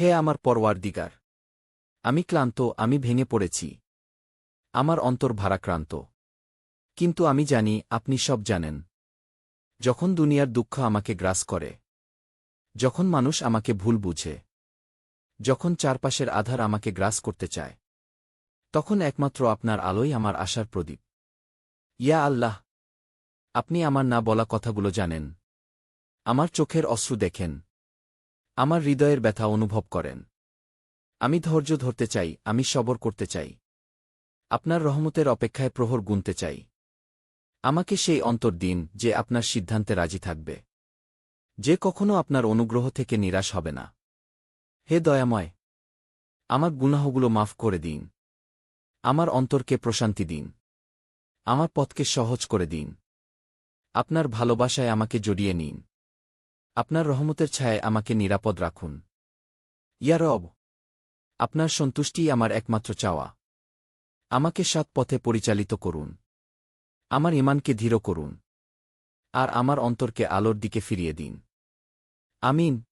হে আমার পরওয়ার দিগার আমি ক্লান্ত, আমি ভেঙে পড়েছি। আমার অন্তর ভারাক্রান্ত। কিন্তু আমি জানি, আপনি সব জানেন। যখন দুনিয়ার দুঃখ আমাকে গ্রাস করে, যখন মানুষ আমাকে ভুল বুঝে, যখন চারপাশের আধার আমাকে গ্রাস করতে চায়, তখন একমাত্র আপনার আলোই আমার আশার প্রদীপ। ইয়া আল্লাহ, আপনি আমার না বলা কথাগুলো জানেন। আমার চোখের অশ্রু দেখেন। আমার হৃদয়ের ব্যথা অনুভব করেন। আমি ধৈর্য ধরতে চাই, আমি সবর করতে চাই। আপনার রহমতের অপেক্ষায় প্রহর গুনতে চাই। আমাকে সেই অন্তর দিন যে আপনার সিদ্ধান্তে রাজি থাকবে। যে কখনো আপনার অনুগ্রহ থেকে নিরাশ হবে না। হে দয়াময়, আমার গুনাহগুলো মাফ করে দিন। আমার অন্তরকে প্রশান্তি দিন। আমার পথকে সহজ করে দিন। আপনার ভালোবাসায় আমাকে জড়িয়ে নিন। আপনার রহমতের ছায় আমাকে নিরাপদ রাখুন। ইয়া রব, আপনার সন্তুষ্টিই আমার একমাত্র চাওয়া। আমাকে সৎ পথে পরিচালিত করুন। আমার ইমানকে ধীর করুন। আর আমার অন্তরকে আলোর দিকে ফিরিয়ে দিন। আমিন।